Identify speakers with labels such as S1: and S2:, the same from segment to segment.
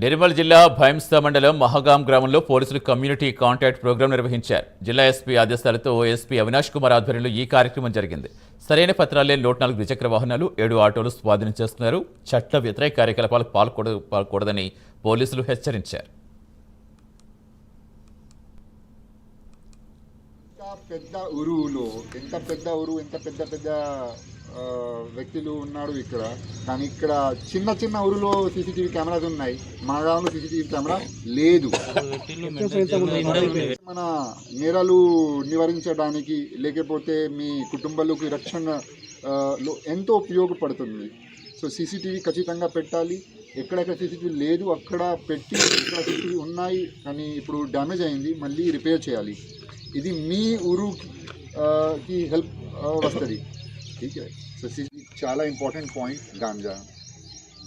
S1: నిర్మల్ జిల్లా భయంస్థ మండలం మహగాం గ్రామంలో పోలీసులు కమ్యూనిటీ కాంటాక్ట్ ప్రోగ్రాం నిర్వహించారు. జిల్లా ఎస్పీ ఆదేశాలతో ఎస్పీ అవినాష్ కుమార్ ఆధ్వర్యంలో ఈ కార్యక్రమం జరిగింది. సరైన పత్రాలే నూట నాలుగు ద్విచక్ర వాహనాలు ఏడు ఆటోలు స్వాధీనం చేస్తున్నారు. చట్ట వ్యతిరేక కార్యకలాపాలకు పాల్గొడ పాల్గొడదని పోలీసులు హెచ్చరించారు.
S2: పెద్ద ఉరువులో ఎంత పెద్ద ఉరువు ఎంత పెద్ద పెద్ద వ్యక్తులు ఉన్నారు ఇక్కడ. కానీ ఇక్కడ చిన్న చిన్న ఊరిలో సీసీటీవీ కెమెరాస్ ఉన్నాయి. మన గ్రామంలో సీసీటీవీ కెమెరా లేదు. మన నేరాలు నివారించడానికి లేకపోతే మీ కుటుంబాలకు రక్షణ లో ఎంతో ఉపయోగపడుతుంది. సో సీసీటీవీ ఖచ్చితంగా పెట్టాలి. ఎక్కడెక్కడ సీసీటీవీ లేదు అక్కడ పెట్టి ఇక్కడ సీసీటీవీ ఉన్నాయి. కానీ ఇప్పుడు డ్యామేజ్ అయింది మళ్ళీ రిపేర్ చేయాలి. ఇది మీ ఊరుకి హెల్ప్ వస్తుంది. ठीक है। सो చాలా ఇంపార్టెంట్ పాయింట్ గాంజా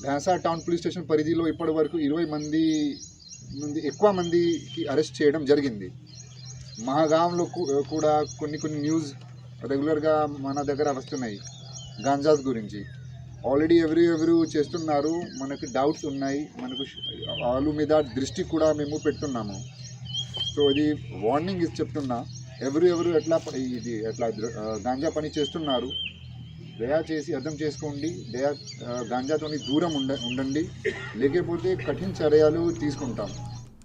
S2: ఢాసా టౌన్ పోలీస్ స్టేషన్ పరిధిలో ఇప్పటి వరకు ఇరవై మంది నుండి ఎక్కువ మందికి అరెస్ట్ చేయడం జరిగింది. మహాగాంలో కూడా కొన్ని కొన్ని న్యూస్ రెగ్యులర్గా మన దగ్గర వస్తున్నాయి గాంజాస్ గురించి. ఆల్రెడీ ఎవరు ఎవరు చేస్తున్నారు మనకు డౌట్స్ ఉన్నాయి మనకు వాళ్ళు మీద దృష్టి కూడా మేము పెట్టున్నాము సో ఇది వార్నింగ్ చెప్తున్నా. ఎవరు ఎవరు ఎట్లా ఇది ఎట్లా గాంజా పని చేస్తున్నారు దయా చేసి అర్థం చేసుకోండి. దయా గాంజాతోని దూరం ఉండ ఉండండి. లేకపోతే కఠిన చర్యలు తీసుకుంటాం.